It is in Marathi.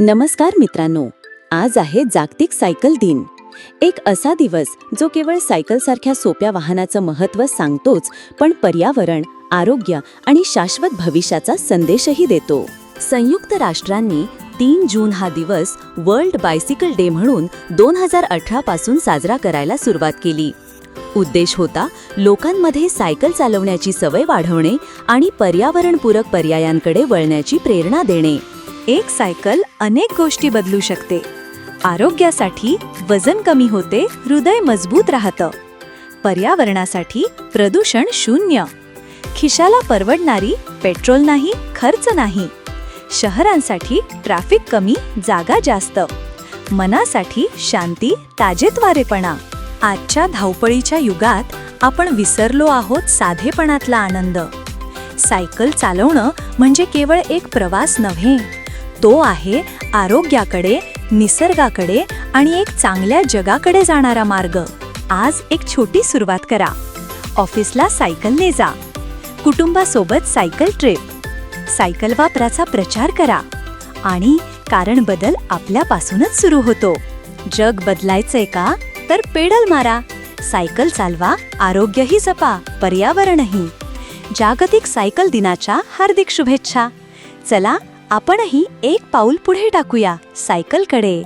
नमस्कार मित्रांनो आज आहे जागतिक सायकल दिन. एक असा दिवस जो केवळ सायकलसारख्या सोप्या वाहनाचं महत्त्व सांगतोच पण पर्यावरण आरोग्य आणि शाश्वत भविष्याचा संदेशही देतो. संयुक्त राष्ट्रांनी तीन जून हा दिवस वर्ल्ड बायसिकल डे म्हणून दोन हजार अठरा पासून साजरा करायला सुरुवात केली. उद्देश होता लोकांमध्ये सायकल चालवण्याची सवय वाढवणे आणि पर्यावरणपूरक पर्यायांकडे वळण्याची प्रेरणा देणे. एक सायकल अनेक गोष्टी बदलू शकते. आरोग्यासाठी वजन कमी होते हृदय मजबूत राहतं. पर्यावरणासाठी प्रदूषण शून्य. खिशाला परवडणारी पेट्रोल नाही खर्च नाही. शहरांसाठी ट्रॅफिक कमी जागा जास्त. मनासाठी शांती ताजेतवारेपणा. आजच्या धावपळीच्या युगात आपण विसरलो आहोत साधेपणातला आनंद. सायकल चालवणं म्हणजे केवळ एक प्रवास नव्हे. तो आहे आरोग्याकडे निसर्गाकडे आणि एक चांगल्या जगाकडे जाणारा मार्ग. आज एक छोटी सुरुवात करा. ऑफिसला सायकलने जा. कुटुंबासोबत सायकल ट्रिप. सायकल वापराचा प्रचार करा. आणि कारण बदल आपल्यापासूनच सुरू होतो. जग बदलायचंय का? तर पेडल मारा. सायकल चालवा आरोग्यही जपा पर्यावरणही. जागतिक सायकल दिनाच्या हार्दिक शुभेच्छा. चला आपणही एक पाऊल पुढे टाकूया सायकलकडे.